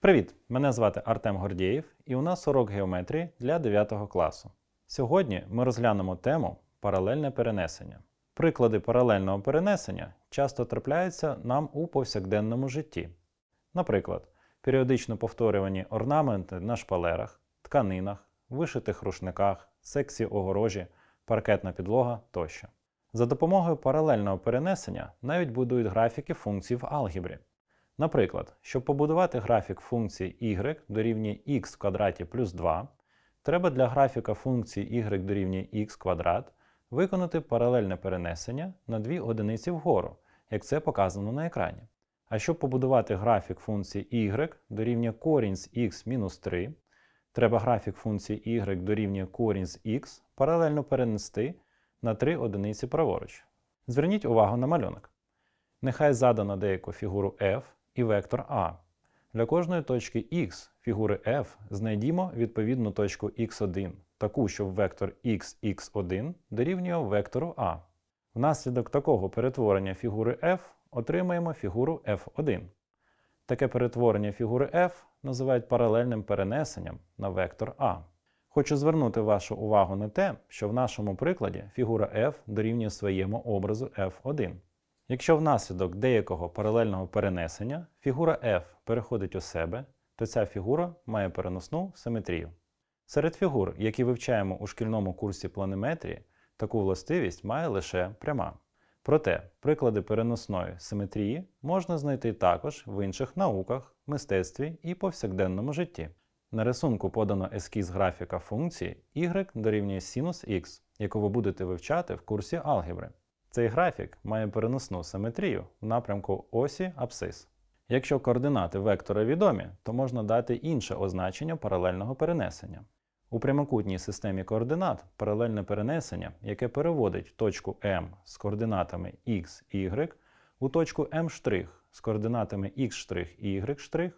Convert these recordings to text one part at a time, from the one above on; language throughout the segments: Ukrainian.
Привіт! Мене звати Артем Гордєєв і у нас урок геометрії для 9 класу. Сьогодні ми розглянемо тему паралельне перенесення. Приклади паралельного перенесення часто трапляються нам у повсякденному житті. Наприклад, періодично повторювані орнаменти на шпалерах, тканинах, вишитих рушниках, секції огорожі, паркетна підлога тощо. За допомогою паралельного перенесення навіть будують графіки функцій в алгебрі. Наприклад, щоб побудувати графік функції y дорівнює x в квадраті плюс 2, треба для графіка функції y дорівнює x квадрат виконати паралельне перенесення на дві одиниці вгору, як це показано на екрані. А щоб побудувати графік функції y дорівнює корінь з x мінус 3, треба графік функції y дорівнює корінь з x паралельно перенести на 3 одиниці праворуч. Зверніть увагу на малюнок. Нехай задано деяку фігуру f і вектор А. Для кожної точки x фігури f знайдімо відповідну точку x1, таку, щоб вектор x, x1 дорівнює вектору А. Внаслідок такого перетворення фігури f отримаємо фігуру f1. Таке перетворення фігури f називають паралельним перенесенням на вектор А. Хочу звернути вашу увагу на те, що в нашому прикладі фігура f дорівнює своєму образу f1. Якщо внаслідок деякого паралельного перенесення фігура f переходить у себе, то ця фігура має переносну симетрію. Серед фігур, які вивчаємо у шкільному курсі планиметрії, таку властивість має лише пряма. Проте приклади переносної симетрії можна знайти також в інших науках, мистецтві і повсякденному житті. На рисунку подано ескіз графіка функції y дорівнює синус x, яку ви будете вивчати в курсі алгебри. Цей графік має переносну симетрію в напрямку осі абсцис. Якщо координати вектора відомі, то можна дати інше означення паралельного перенесення. У прямокутній системі координат паралельне перенесення, яке переводить точку m з координатами x, y у точку m' з координатами x' і y',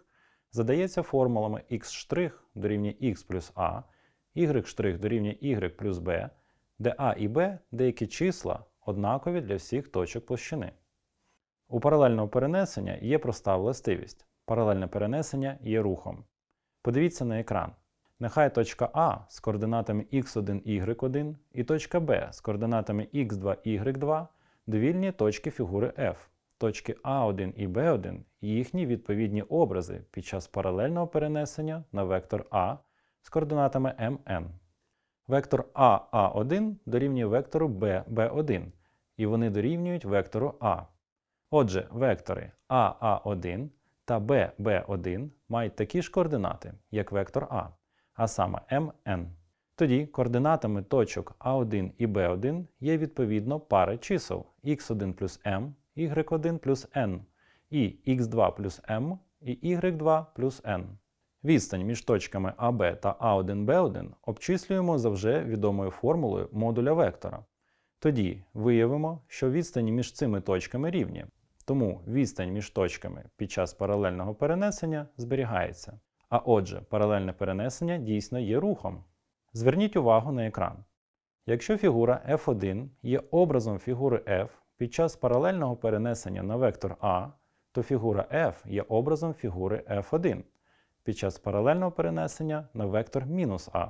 задається формулами x' дорівнює x плюс a, y' дорівнює y плюс b, де a і b деякі числа однакові для всіх точок площини. У паралельного перенесення є проста властивість. Паралельне перенесення є рухом. Подивіться на екран. Нехай точка А з координатами x1, y1 і точка Б з координатами x2, y2 довільні точки фігури F. Точки А1 і Б1 і їхні відповідні образи під час паралельного перенесення на вектор А з координатами mn. Вектор АА1 дорівнює вектору ББ1, і вони дорівнюють вектору А. Отже, вектори АА1 та ББ1 мають такі ж координати, як вектор А, а саме МН. Тоді координатами точок А1 і Б1 є відповідно пари чисел x1 плюс m, y1 плюс n, і x2 плюс m і y2 плюс n. Відстань між точками АБ та А1Б1 обчислюємо за вже відомою формулою модуля вектора. Тоді виявимо, що відстані між цими точками рівні, тому відстань між точками під час паралельного перенесення зберігається. А отже, паралельне перенесення дійсно є рухом. Зверніть увагу на екран. Якщо фігура F1 є образом фігури F під час паралельного перенесення на вектор А, то фігура F є образом фігури F1 під час паралельного перенесення на вектор мінус А.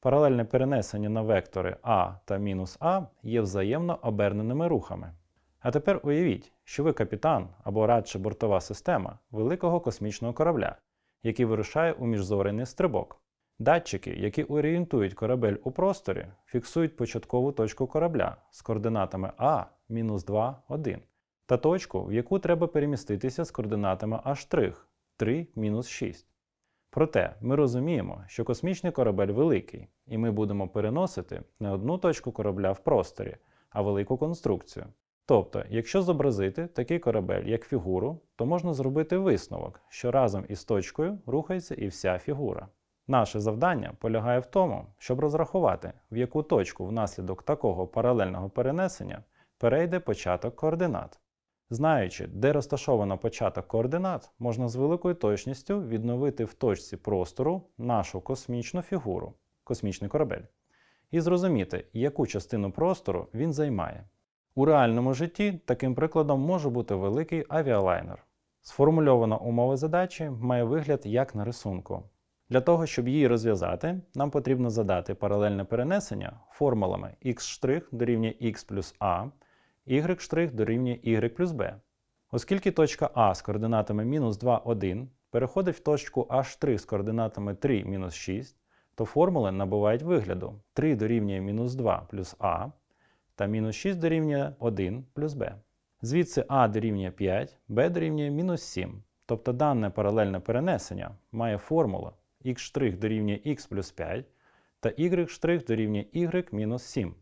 Паралельне перенесення на вектори А та мінус А є взаємно оберненими рухами. А тепер уявіть, що ви капітан або радше бортова система великого космічного корабля, який вирушає у міжзоряний стрибок. Датчики, які орієнтують корабель у просторі, фіксують початкову точку корабля з координатами А мінус 2, 1 та точку, в яку треба переміститися з координатами А' 3 мінус 6. Проте ми розуміємо, що космічний корабель великий, і ми будемо переносити не одну точку корабля в просторі, а велику конструкцію. Тобто, якщо зобразити такий корабель як фігуру, то можна зробити висновок, що разом із точкою рухається і вся фігура. Наше завдання полягає в тому, щоб розрахувати, в яку точку внаслідок такого паралельного перенесення перейде початок координат. Знаючи, де розташовано початок координат, можна з великою точністю відновити в точці простору нашу космічну фігуру, космічний корабель, і зрозуміти, яку частину простору він займає. У реальному житті таким прикладом може бути великий авіалайнер. Сформульована умова задачі має вигляд як на рисунку. Для того, щоб її розв'язати, нам потрібно задати паралельне перенесення формулами x' дорівнює x плюс a, y' дорівнює y плюс b. Оскільки точка А з координатами мінус 2, 1 переходить в точку А' з координатами 3, мінус 6, то формули набувають вигляду 3 дорівнює мінус 2 плюс А та мінус 6 дорівнює 1 плюс b. Звідси А дорівнює 5, Б дорівнює мінус 7. Тобто дане паралельне перенесення має формулу x' дорівнює x плюс 5 та y' дорівнює y мінус 7.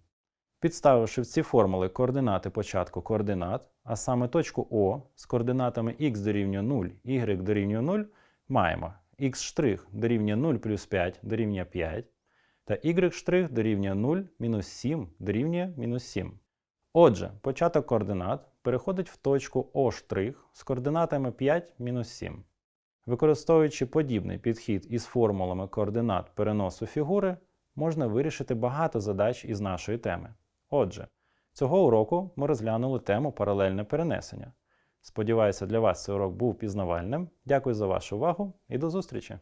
Підставивши в ці формули координати початку координат, а саме точку О з координатами x дорівнює 0, y дорівнює 0, маємо x' дорівнює 0 плюс 5 дорівнює 5, та y' дорівнює 0 мінус 7 дорівнює мінус 7. Отже, початок координат переходить в точку О' з координатами 5 мінус 7. Використовуючи подібний підхід із формулами координат переносу фігури, можна вирішити багато задач із нашої теми. Отже, цього уроку ми розглянули тему паралельне перенесення. Сподіваюся, для вас цей урок був пізнавальним. Дякую за вашу увагу і до зустрічі!